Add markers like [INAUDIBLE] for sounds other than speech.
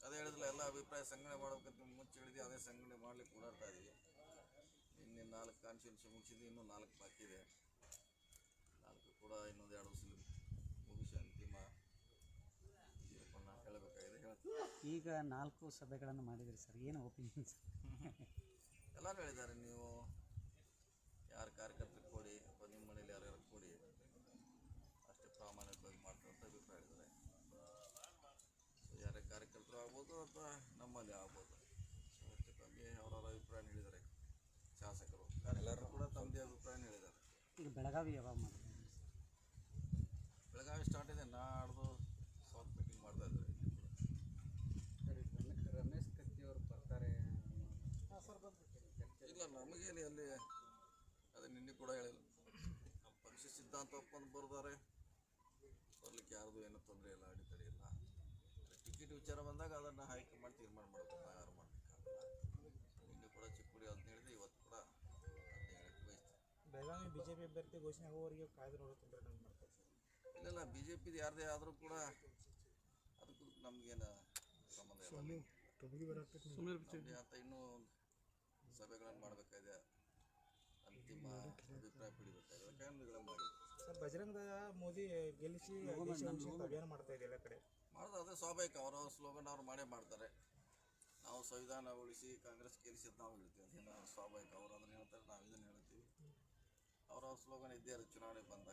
ಅದೇ ಹೇಳಿದ್ರಲ್ಲ ಎಲ್ಲ ಅಭಿಪ್ರಾಯ ಸಂಗ್ರಹಣೆ ಮಾಡ್ಬೇಕಂತ ಮುಂಚೆ ಹಿಡಿದು ಅದೇ ಸಂಗ್ರಹಣೆ ಮಾಡ್ಲಿಕ್ಕೆ ಓಡಾಡ್ತಾ ಇದೀವಿ. ಇನ್ನೇ ನಾಲ್ಕು ಕಾನ್ಸ್ಟಿಟ್ಯೂನ್ಸಿ ಮುಗಿಸಿದ್ವಿ ಇನ್ನೂ ನಾಲ್ಕು ಬಾಕಿ ಇದೆ. ನಾಲ್ಕು ಕೂಡ ಇನ್ನೊಂದು ಎರಡು ವರ್ಷ ಮುಗಿಸಿ ಅಂತಿಮ ಹೇಳಬೇಕಾಗಿದೆ ಈಗ ನಾಲ್ಕು ಸಭೆಗಳನ್ನು ಮಾಡಿದ್ರಿ ಸರ್ ಏನು ಒಪಿನಿಯನ್ ಸರ್ [LAUGHS] ಎಲ್ಲರೂ ಹೇಳಿದ್ದಾರೆ ನೀವು ಯಾರ ಕಾರ್ಯಕರ್ತರಿಗೆ ಕೊಡಿ ಅಥವಾ ನಿಮ್ಮ ಮನೇಲಿ ಯಾರ್ಯಾರು ಕೊಡಿ ಅಷ್ಟೇ ಪ್ರಾಮಾಣಿಕವಾಗಿ ಮಾಡ್ತಾರೆ ಅಂತ ಅಭಿಪ್ರಾಯ ಹೇಳಿದ್ದಾರೆ ಸೊ ಯಾರೇ ಅಥವಾ ನಮ್ಮಲ್ಲಿ ಆಗ್ಬೋದು. ಸೊ ಹೆಚ್ಚು ಕಮ್ಮಿ ಅವರವರ ಅಭಿಪ್ರಾಯ ಹೇಳಿದ್ದಾರೆ. ಶಾಸಕರು ಎಲ್ಲರೂ ಕೂಡ ತಮ್ಮದೇ ಅಭಿಪ್ರಾಯ ಹೇಳಿದ್ದಾರೆ. ಈಗ ಬೆಳಗಾವಿ ಯಾವಾಗ ಬೆಳಗಾವಿ ಸ್ಟಾರ್ಟ್ ಇದೆ. ನಾಡ್ದು ಸೌತ್ ಪ್ಯಾಕಿಂಗ್ ಮಾಡ್ತಾ ಇದ್ದಾರೆ. ರಮೇಶ್ ಕತ್ತಿ ಅವರು ಬರ್ತಾರೆ. ಇಲ್ಲ ನಮಗೇನು ಅಲ್ಲಿ ಅದು ನಿನ್ನೆ ಕೂಡ ಹೇಳಿಲ್ಲ ನಮ್ಮ ಪಕ್ಷ ಸಿದ್ಧಾಂತ ಒಪ್ಪಂದು ಬರ್ತಾರೆ. ಬರ್ಲಿಕ್ಕೆ ಯಾರ್ದು ಏನೂ ತೊಂದರೆ ಇಲ್ಲ ಅಡೆತಡೆ ಇಲ್ಲ. ಟಿಕೆಟ್ ವಿಚಾರ ಬಂದಾಗ ಹೈಕಮಾಂಡ್ ತೀರ್ಮಾನ ಮಾಡಬೇಕು ನಾವು ಯಾರು ಮಾಡಬೇಕಾಗಲ್ಲ ನಿನ್ನೆ ಕೂಡ ಚಿಕ್ಕುಡಿ ಅಂತ ಹೇಳಿದ್ರೆ ಇವತ್ತು ಕೂಡ ಅದನ್ನ ಹೇಳಕ್ಕೆ ಬಯಸ್ತೀನಿ ಬೆಳಗಾವಿ ಬಿಜೆಪಿ ಅಭ್ಯರ್ಥಿ ಘೋಷಣೆ ಆಗುವವರೆಗೆ ಕಾಯ್ದು ನೋಡುತ್ತಿದ್ದಾರೆ ನಮ್ಮ ಮಾಡ್ತಾರೆ ಇಲ್ಲ ಇಲ್ಲ ಬಿ ಜೆ ಪಿದು ಯಾರದೇ ಆದರೂ ಕೂಡ ಅದಕ್ಕೂ ನಮಗೇನು ಸಂಬಂಧ ಇಲ್ಲ. ಅಂತ ಇನ್ನೂ ಸಭೆಗಳನ್ನು ಮಾಡಬೇಕಾಗಿದೆ. ಅಂತಿಮ ಅಭಿಪ್ರಾಯ ಪಡಿಬೇಕಾಗಿದೆ ಅದಕ್ಕೆ ಮಾಡಿ. ಸರ್ ಬಜರಂಗ ಮೋದಿ ಗೆಲ್ಲಿಸಿ ಅಭಿಯಾನ ಮಾಡ್ತಾ ಇದೆ ಎಲ್ಲ ಕಡೆ. ಮಾಡೋದು ಅದೇ ಸ್ವಾಭಾವಿಕ. ಅವರ ಸ್ಲೋಗನ್ ಅವ್ರು ಮಾಡೇ ಮಾಡ್ತಾರೆ. ನಾವು ಸಂವಿಧಾನ ಉಳಿಸಿ ಕಾಂಗ್ರೆಸ್ ಕೇರಿಸಿದ್ದು ನಾವು ಹೇಳ್ತೀವಿ. ಅದೇನು ಸ್ವಾಭಾವಿಕ ಅವ್ರು ಅದನ್ನು ಹೇಳ್ತಾರೆ ನಾವು ಇದನ್ನು ಹೇಳ್ತೀವಿ. ಅವರ ಸ್ಲೋಗನ್ ಇದ್ದೇ ಇರುತ್ತೆ ಚುನಾವಣೆ ಬಂದಾಗ.